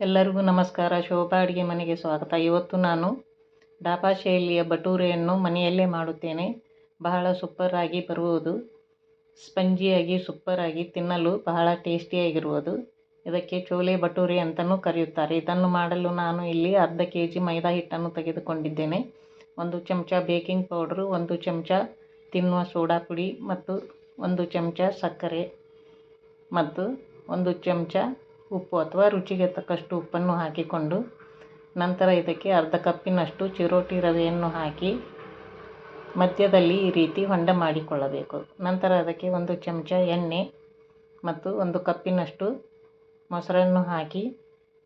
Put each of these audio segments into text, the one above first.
ಎಲ್ಲರಿಗೂ ನಮಸ್ಕಾರ. ಶೋಭಾ ಅಡುಗೆ ಮನೆಗೆ ಸ್ವಾಗತ. ಇವತ್ತು ನಾನು ಡಾಬಾ ಶೈಲಿಯ ಭಟೂರೆಯನ್ನು ಮನೆಯಲ್ಲೇ ಮಾಡುತ್ತೇನೆ. ಬಹಳ ಸೂಪರಾಗಿ ಬರುವುದು. ಸ್ಪಂಜಿಯಾಗಿ ಸೂಪರಾಗಿ ತಿನ್ನಲು ಬಹಳ ಟೇಸ್ಟಿಯಾಗಿರುವುದು ಇದಕ್ಕೆ ಚೋಲೆ ಭಟೂರೆ ಅಂತಲೂ ಕರೆಯುತ್ತಾರೆ. ಇದನ್ನು ಮಾಡಲು ನಾನು ಇಲ್ಲಿ ಅರ್ಧ ಕೆ ಜಿ ಮೈದಾ ಹಿಟ್ಟನ್ನು ತೆಗೆದುಕೊಂಡಿದ್ದೇನೆ. ಒಂದು ಚಮಚ ಬೇಕಿಂಗ್ ಪೌಡ್ರು ಒಂದು ಚಮಚ ತಿನ್ನುವ ಸೋಡಾ ಪುಡಿ ಮತ್ತು ಒಂದು ಚಮಚ ಸಕ್ಕರೆ ಮತ್ತು ಒಂದು ಚಮಚ ಉಪ್ಪು ಅಥವಾ ರುಚಿಗೆ ತಕ್ಕಷ್ಟು ಉಪ್ಪನ್ನು ಹಾಕಿಕೊಂಡು ನಂತರ ಇದಕ್ಕೆ ಅರ್ಧ ಕಪ್ಪಿನಷ್ಟು ಚಿರೋಟಿ ರವೆಯನ್ನು ಹಾಕಿ ಮಧ್ಯದಲ್ಲಿ ಈ ರೀತಿ ಹೊಂಡ ಮಾಡಿಕೊಳ್ಳಬೇಕು. ನಂತರ ಅದಕ್ಕೆ ಒಂದು ಚಮಚ ಎಣ್ಣೆ ಮತ್ತು ಒಂದು ಕಪ್ಪಿನಷ್ಟು ಮೊಸರನ್ನು ಹಾಕಿ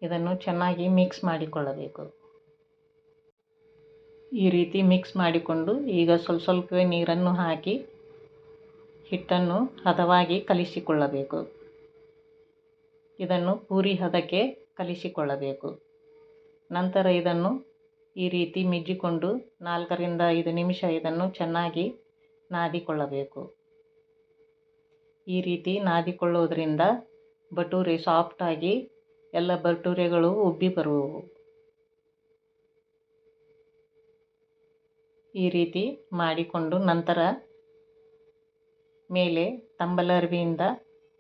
ಇದನ್ನು ಚೆನ್ನಾಗಿ ಮಿಕ್ಸ್ ಮಾಡಿಕೊಳ್ಳಬೇಕು. ಈ ರೀತಿ ಮಿಕ್ಸ್ ಮಾಡಿಕೊಂಡು ಈಗ ಸ್ವಲ್ಪ ಸ್ವಲ್ಪವೇ ನೀರನ್ನು ಹಾಕಿ ಹಿಟ್ಟನ್ನು ಹದವಾಗಿ ಕಲಿಸಿಕೊಳ್ಳಬೇಕು. ಇದನ್ನು ಪೂರಿ ಹದಕ್ಕೆ ಕಲಿಸಿಕೊಳ್ಳಬೇಕು. ನಂತರ ಇದನ್ನು ಈ ರೀತಿ ಮಿಜ್ಜಿಕೊಂಡು ನಾಲ್ಕರಿಂದ ಐದು ನಿಮಿಷ ಇದನ್ನು ಚೆನ್ನಾಗಿ ನಾದಿಕೊಳ್ಳಬೇಕು. ಈ ರೀತಿ ನಾದಿಕೊಳ್ಳೋದ್ರಿಂದ ಭಟೂರೆ ಸಾಫ್ಟಾಗಿ ಎಲ್ಲ ಭಟೂರೆಗಳು ಉಬ್ಬಿ ಬರುವವು. ಈ ರೀತಿ ಮಾಡಿಕೊಂಡು ನಂತರ ಮೇಲೆ ತಂಬಲರ್ವಿಯಿಂದ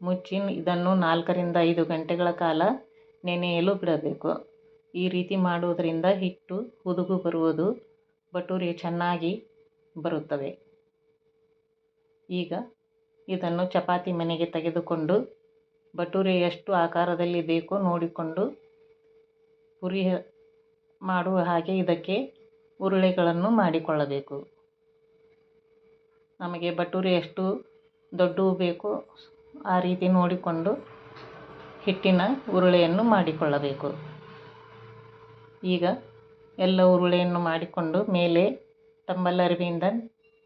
ಮುಚ್ಚಿ ಇದನ್ನು ನಾಲ್ಕರಿಂದ ಐದು ಗಂಟೆಗಳ ಕಾಲ ನೆನೆಯಲು ಬಿಡಬೇಕು. ಈ ರೀತಿ ಮಾಡುವುದರಿಂದ ಹಿಟ್ಟು ಹುದುಗು ಬರುವುದು ಭಟೂರೆ ಚೆನ್ನಾಗಿ ಬರುತ್ತವೆ. ಈಗ ಇದನ್ನು ಚಪಾತಿ ಮನೆಗೆ ತೆಗೆದುಕೊಂಡು ಭಟೂರೆ ಎಷ್ಟು ಆಕಾರದಲ್ಲಿ ಬೇಕೋ ನೋಡಿಕೊಂಡು ಪುರಿ ಮಾಡುವ ಹಾಗೆ ಇದಕ್ಕೆ ಉರುಳೆಗಳನ್ನು ಮಾಡಿಕೊಳ್ಳಬೇಕು. ನಮಗೆ ಭಟೂರೆ ಎಷ್ಟು ದೊಡ್ಡವು ಬೇಕೋ. ಆ ರೀತಿ ನೋಡಿಕೊಂಡು ಹಿಟ್ಟಿನ ಉರುಳೆಯನ್ನು ಮಾಡಿಕೊಳ್ಳಬೇಕು. ಈಗ ಎಲ್ಲ ಉರುಳೆಯನ್ನು ಮಾಡಿಕೊಂಡು ಮೇಲೆ ತಂಬಲರಿವಿಯಿಂದ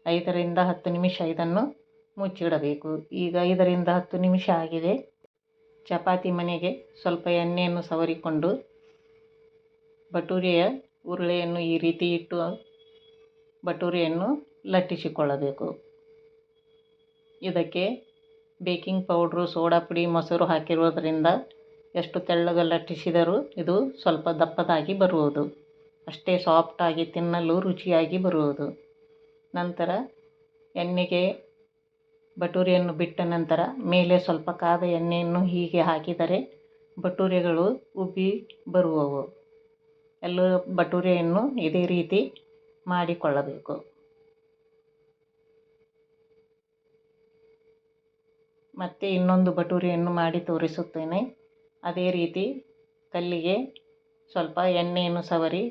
ಐದರಿಂದ ಹತ್ತು ನಿಮಿಷ ಇದನ್ನು ಮುಚ್ಚಿಡಬೇಕು. ಈಗ ಐದರಿಂದ ಹತ್ತು ನಿಮಿಷ ಆಗಿದೆ. ಚಪಾತಿ ಮನೆಗೆ ಸ್ವಲ್ಪ ಎಣ್ಣೆಯನ್ನು ಸವರಿಕೊಂಡು ಬಟೂರಿಯ ಉರುಳೆಯನ್ನು ಈ ರೀತಿ ಇಟ್ಟು ಬಟೂರಿಯನ್ನು ಲಟ್ಟಿಸಿಕೊಳ್ಳಬೇಕು. ಇದಕ್ಕೆ ಬೇಕಿಂಗ್ ಪೌಡ್ರು, ಸೋಡಾ ಪುಡಿ, ಮೊಸರು ಹಾಕಿರೋದರಿಂದ ಎಷ್ಟು ತೆಳ್ಳಗೆ ಲಟ್ಟಿಸಿದರೂ ಇದು ಸ್ವಲ್ಪ ದಪ್ಪದಾಗಿ ಬರುವುದು. ಅಷ್ಟೇ ಸಾಫ್ಟಾಗಿ ತಿನ್ನಲು ರುಚಿಯಾಗಿ ಬರುವುದು. ನಂತರ ಎಣ್ಣೆಗೆ ಭಟೂರೆಯನ್ನು ಬಿಟ್ಟ ನಂತರ ಮೇಲೆ ಸ್ವಲ್ಪ ಕಾದ ಎಣ್ಣೆಯನ್ನು ಹೀಗೆ ಹಾಕಿದರೆ ಭಟೂರೆಗಳು ಉಬ್ಬಿ ಬರುವವು. ಎಲ್ಲ ಭಟೂರೆಯನ್ನು ಇದೇ ರೀತಿ ಮಾಡಿಕೊಳ್ಳಬೇಕು. ಮತ್ತು ಇನ್ನೊಂದು ಬಟುರಿಯನ್ನು ಮಾಡಿ ತೋರಿಸುತ್ತೇನೆ. ಅದೇ ರೀತಿ ಕಲ್ಲಿಗೆ ಸ್ವಲ್ಪ ಎಣ್ಣೆಯನ್ನು ಸವರಿ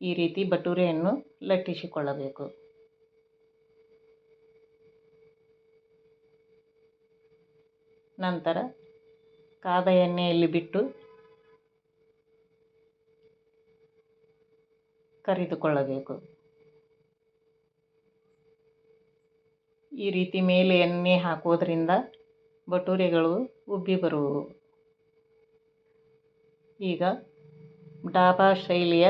ಈ ರೀತಿ ಬಟುರಿಯನ್ನು ಲಟ್ಟಿಸಿಕೊಳ್ಳಬೇಕು. ನಂತರ ಕಾದ ಎಣ್ಣೆಯಲ್ಲಿ ಬಿಟ್ಟು ಕರಿದುಕೊಳ್ಳಬೇಕು. ಈ ರೀತಿ ಮೇಲೆ ಎಣ್ಣೆ ಹಾಕುವುದರಿಂದ ಭಟೂರೆಗಳು ಉಬ್ಬಿ ಬರುವವು. ಈಗ ಡಾಬಾ ಶೈಲಿಯ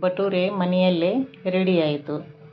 ಭಟೂರೆ ಮನೆಯಲ್ಲೇ ರೆಡಿಯಾಯಿತು.